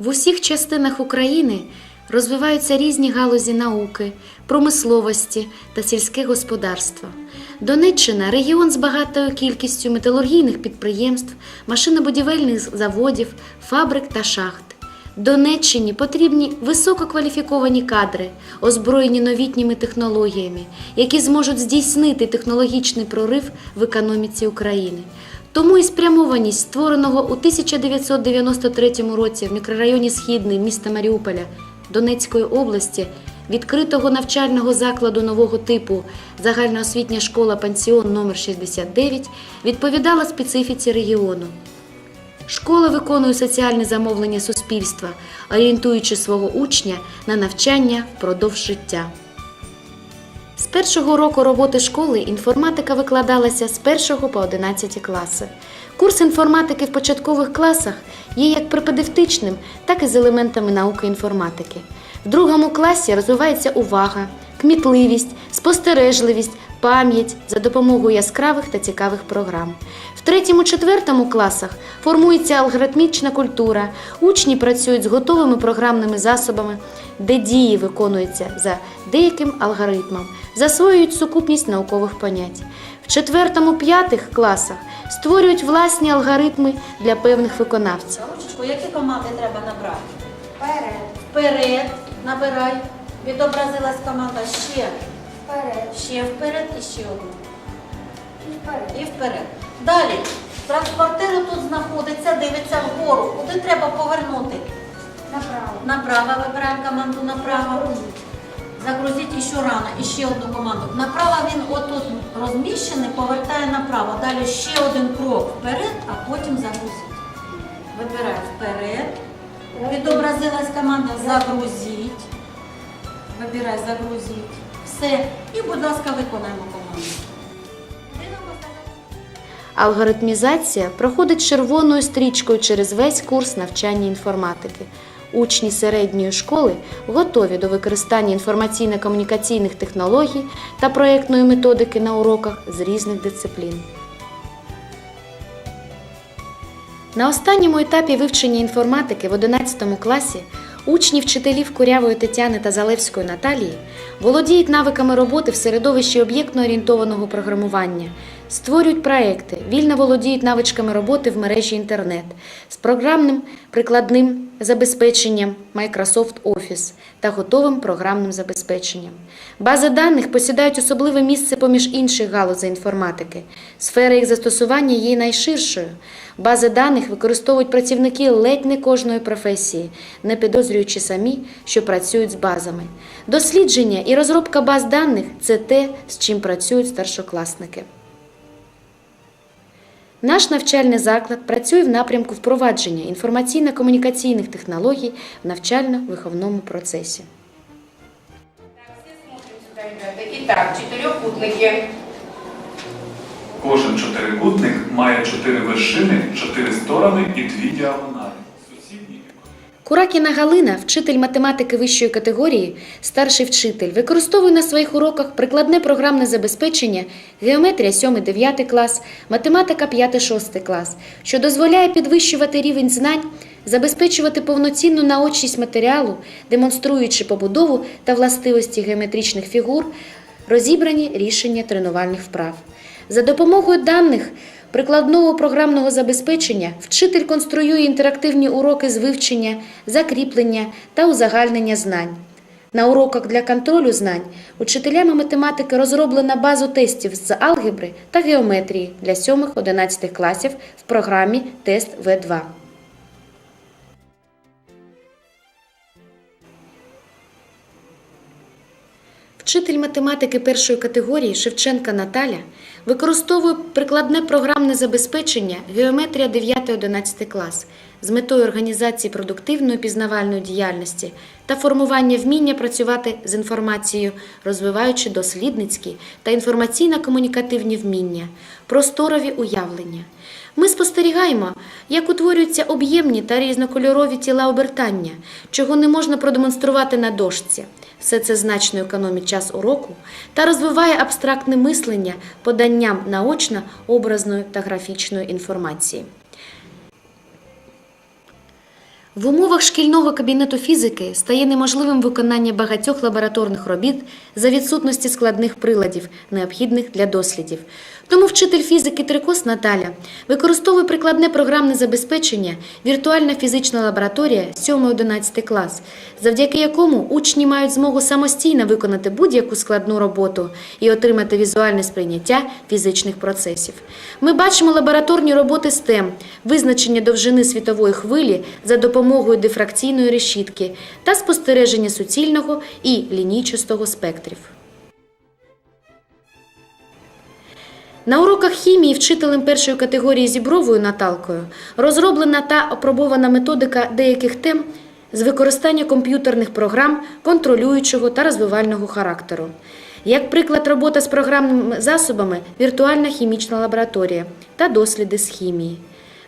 В усіх частинах України розвиваються різні галузі науки, промисловості та сільське господарство. Донеччина регіон з багатою кількістю металургійних підприємств, машинобудівельних заводів, фабрик та шахт. Донеччині потрібні висококваліфіковані кадри, озброєні новітніми технологіями, які зможуть здійснити технологічний прорив в економіці України. Тому і спрямованість створеного у 1993 році в мікрорайоні Східний міста Маріуполя Донецької області відкритого навчального закладу нового типу загальноосвітня школа пансіон номер 69 відповідала специфіці регіону. Школа виконує соціальне замовлення суспільства, орієнтуючи свого учня на навчання впродовж життя. З першого року роботи школи інформатика викладалася з 1 по 11 класи. Курс інформатики в початкових класах є як препедевтичним, так і з елементами науки інформатики. В другому класі розвивається увага, кмітливість, спостережливість, пам'ять за допомогою яскравих та цікавих програм. В третьому-четвертому класах формується алгоритмічна культура, учні працюють з готовими програмними засобами, де дії виконуються за деяким алгоритмом, засвоюють сукупність наукових понять. В четвертому-п'ятих класах створюють власні алгоритми для певних виконавців. Ручечку, які команди треба набрати? Вперед, Вперед, набирай. Відобразилась команда ще, вперед ще вперед і ще одну. і вперед. І вперед. Далі. Транспортир тут знаходиться, дивиться вгору. Куди треба повернути? Направо. Направо вибираємо команду направо. Загрузіть іще рано, і ще одну команду. Направо він отут розміщений, повертає направо. Далі ще один крок вперед, а потім загрузіть. Вибирай вперед. Відобразилась команда загрузіть. Вибирай загрузіть. Все. І, будь ласка, виконаємо команду. Алгоритмізація проходить червоною стрічкою через весь курс навчання інформатики. Учні середньої школи готові до використання інформаційно-комунікаційних технологій та проєктної методики на уроках з різних дисциплін. На останньому етапі вивчення інформатики в 11 класі учні вчителів Курявої Тетяни та Залевської Наталії володіють навиками роботи в середовищі об'єктно-орієнтованого програмування, створюють проекти, вільно володіють навичками роботи в мережі інтернет з програмним прикладним забезпеченням Microsoft Office та готовим програмним забезпеченням. Бази даних посідають особливе місце поміж інших галузей інформатики. Сфера їх застосування є найширшою. Бази даних використовують працівники ледь не кожної професії, не підозрюючи самі, що працюють з базами. Дослідження і розробка баз даних це те, з чим працюють старшокласники. Наш навчальний заклад працює в напрямку впровадження інформаційно-комунікаційних технологій в навчально-виховному процесі. Так. Кожен чотирикутник має чотири вершини, чотири сторони і дві діагоналі. Куракіна Галина, вчитель математики вищої категорії, старший вчитель, використовує на своїх уроках прикладне програмне забезпечення геометрія 7-9 клас, математика 5-6 клас, що дозволяє підвищувати рівень знань, забезпечувати повноцінну наочність матеріалу, демонструючи побудову та властивості геометричних фігур, розібрані рішення тренувальних вправ. За допомогою даних прикладного програмного забезпечення вчитель конструює інтерактивні уроки з вивчення, закріплення та узагальнення знань. На уроках для контролю знань учителями математики розроблена базу тестів з алгебри та геометрії для 7-11 класів в програмі Тест В2. Вчитель математики першої категорії Шевченка Наталя використовує прикладне програмне забезпечення геометрія 9-11 клас з метою організації продуктивної пізнавальної діяльності та формування вміння працювати з інформацією, розвиваючи дослідницькі та інформаційно-комунікативні вміння, просторові уявлення. Ми спостерігаємо, як утворюються об'ємні та різнокольорові тіла обертання, чого не можна продемонструвати на дошці. Все це значно економить час уроку та розвиває абстрактне мислення поданням наочно образної та графічної інформації. В умовах шкільного кабінету фізики стає неможливим виконання багатьох лабораторних робіт за відсутності складних приладів, необхідних для дослідів. Тому вчитель фізики Трикос Наталя використовує прикладне програмне забезпечення віртуальна фізична лабораторія 7-11 клас, завдяки якому учні мають змогу самостійно виконати будь-яку складну роботу і отримати візуальне сприйняття фізичних процесів. Ми бачимо лабораторні роботи STEM, визначення довжини світової хвилі за допомогою дифракційної решітки та спостереження суцільного і лінійчастого спектрів. На уроках хімії вчителем першої категорії Зібровою Наталкою розроблена та опробована методика деяких тем з використання комп'ютерних програм контролюючого та розвивального характеру. Як приклад, робота з програмними засобами віртуальна хімічна лабораторія та досліди з хімії.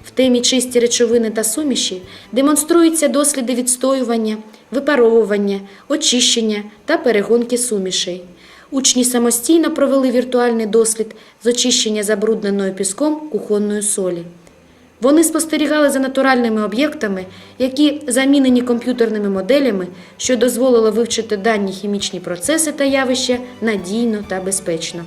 В темі чисті речовини та суміші демонструються досліди відстоювання, випаровування, очищення та перегонки сумішей. Учні самостійно провели віртуальний дослід з очищення забрудненої піском кухонної солі. Вони спостерігали за натуральними об'єктами, які замінені комп'ютерними моделями, що дозволило вивчити дані хімічні процеси та явища надійно та безпечно.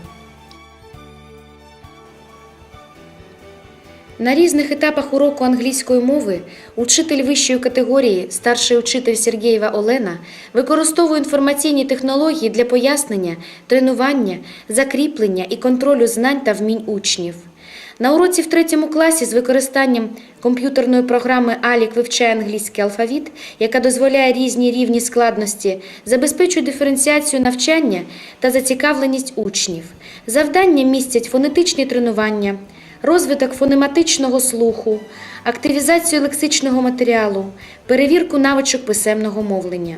На різних етапах уроку англійської мови учитель вищої категорії, старший учитель Сергієва Олена, використовує інформаційні технології для пояснення, тренування, закріплення і контролю знань та вмінь учнів. На уроці в третьому класі з використанням комп'ютерної програми Алік вивчає англійський алфавіт, яка дозволяє різні рівні складності, забезпечує диференціацію навчання та зацікавленість учнів. Завдання містять фонетичні тренування, розвиток фонематичного слуху, активізацію лексичного матеріалу, перевірку навичок писемного мовлення.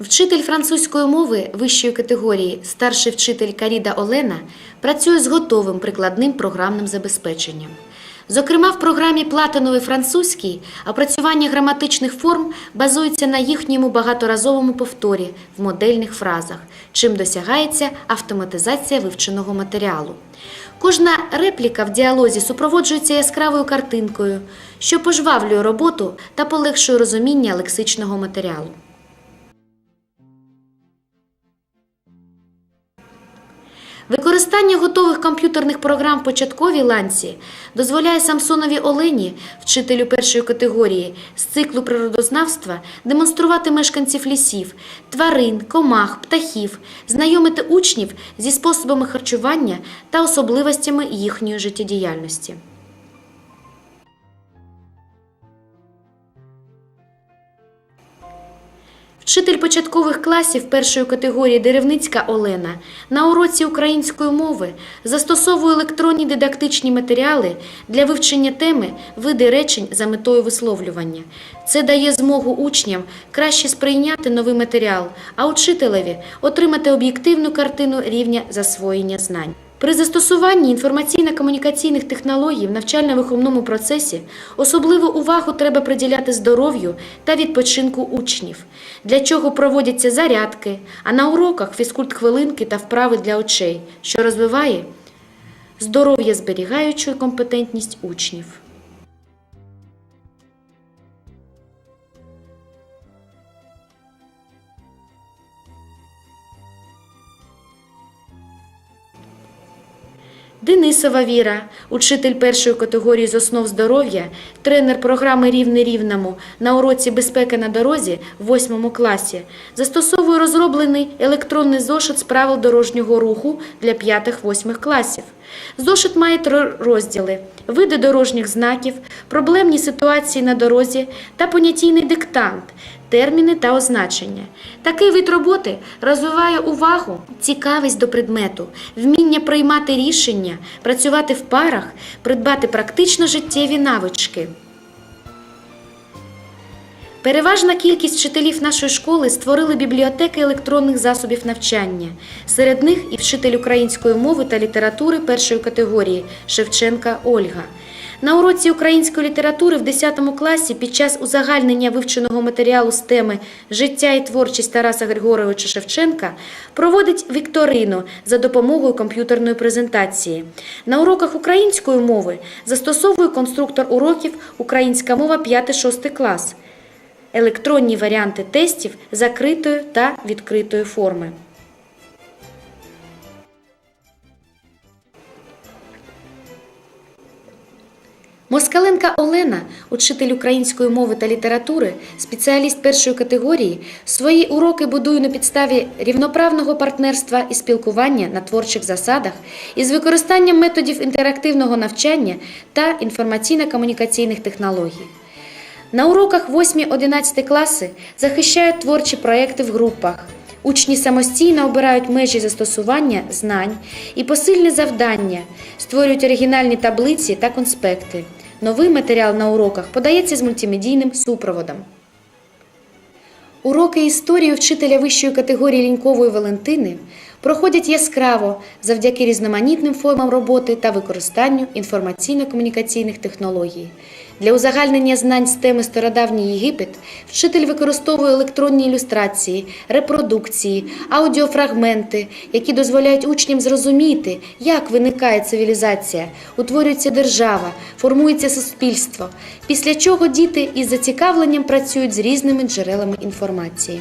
Вчитель французької мови вищої категорії, старший вчитель Каріда Олена, працює з готовим прикладним програмним забезпеченням. Зокрема, в програмі Платиновий французький опрацювання граматичних форм базується на їхньому багаторазовому повторі в модельних фразах, чим досягається автоматизація вивченого матеріалу. Кожна репліка в діалозі супроводжується яскравою картинкою, що пожвавлює роботу та полегшує розуміння лексичного матеріалу. Використання готових комп'ютерних програм в початковій ланці дозволяє Самсонові Олені, вчителю першої категорії з циклу природознавства, демонструвати мешканців лісів, тварин, комах, птахів, знайомити учнів зі способами харчування та особливостями їхньої життєдіяльності. Вчитель початкових класів першої категорії Деревницька Олена на уроці української мови застосовує електронні дидактичні матеріали для вивчення теми види речень за метою висловлювання. Це дає змогу учням краще сприйняти новий матеріал, а учителеві отримати об'єктивну картину рівня засвоєння знань. При застосуванні інформаційно-комунікаційних технологій в навчально-виховному процесі особливу увагу треба приділяти здоров'ю та відпочинку учнів, для чого проводяться зарядки, а на уроках фізкульт-хвилинки та вправи для очей, що розвиває здоров'я зберігаючу компетентність учнів. Денисова Віра, учитель першої категорії з основ здоров'я, тренер програми Рівне рівному на уроці безпеки на дорозі в 8 класі, застосовує розроблений електронний зошит з правил дорожнього руху для 5-8 класів. Зошит має три розділи: види дорожніх знаків, проблемні ситуації на дорозі та понятійний диктант, терміни та означення. Такий вид роботи розвиває увагу, цікавість до предмету, вміння приймати рішення, працювати в парах, придбати практично життєві навички. Переважна кількість вчителів нашої школи створили бібліотеки електронних засобів навчання. Серед них і вчитель української мови та літератури першої категорії Шевченка Ольга. На уроці української літератури в 10 класі під час узагальнення вивченого матеріалу з теми Життя і творчість Тараса Григоровича Шевченка проводить вікторину за допомогою комп'ютерної презентації. На уроках української мови застосовує конструктор уроків Українська мова 5-6 клас електронні варіанти тестів закритої та відкритої форми. Москаленка Олена, учитель української мови та літератури, спеціаліст першої категорії, свої уроки будує на підставі рівноправного партнерства і спілкування на творчих засадах із використанням методів інтерактивного навчання та інформаційно-комунікаційних технологій. На уроках 8-11 класи захищають творчі проекти в групах. Учні самостійно обирають межі застосування знань і посильне завдання, створюють оригінальні таблиці та конспекти. Новий матеріал на уроках подається з мультимедійним супроводом. Уроки історії вчителя вищої категорії Лінькової Валентини проходять яскраво завдяки різноманітним формам роботи та використанню інформаційно-комунікаційних технологій. Для узагальнення знань з теми Стародавній Єгипет вчитель використовує електронні ілюстрації, репродукції, аудіофрагменти, які дозволяють учням зрозуміти, як виникає цивілізація, утворюється держава, формується суспільство, після чого діти із зацікавленням працюють з різними джерелами інформації.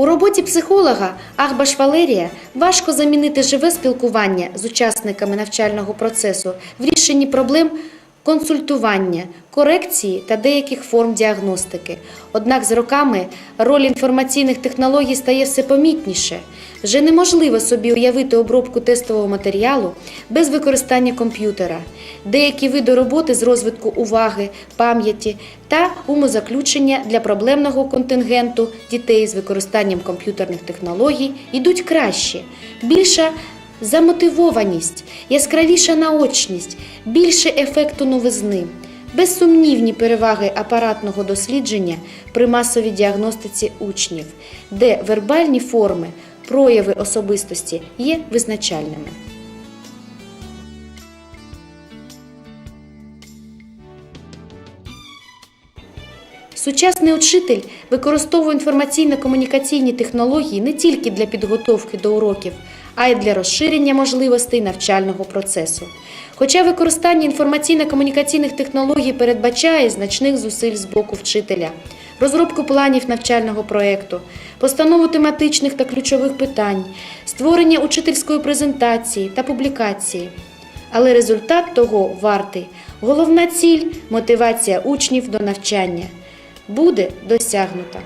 У роботі психолога Ахбаш Валерія важко замінити живе спілкування з учасниками навчального процесу в рішенні проблем консультування, корекції та деяких форм діагностики. Однак з роками роль інформаційних технологій стає все помітніше. Вже неможливо собі уявити обробку тестового матеріалу без використання комп'ютера. Деякі види роботи з розвитку уваги, пам'яті та умозаключення для проблемного контингенту дітей з використанням комп'ютерних технологій йдуть краще. Більша замотивованість, яскравіша наочність, більше ефекту новизни. Безсумнівні переваги апаратного дослідження при масовій діагностиці учнів, де вербальні форми, прояви особистості є визначальними. Сучасний учитель використовує інформаційно-комунікаційні технології не тільки для підготовки до уроків, а й для розширення можливостей навчального процесу. Хоча використання інформаційно-комунікаційних технологій передбачає значних зусиль з боку вчителя, розробку планів навчального проєкту, постанову тематичних та ключових питань, створення учительської презентації та публікації. Але результат того вартий головна ціль мотивація учнів до навчання буде досягнута.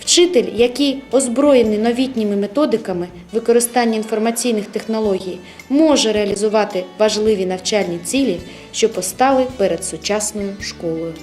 Вчитель, який озброєний новітніми методиками використання інформаційних технологій, може реалізувати важливі навчальні цілі, що постали перед сучасною школою.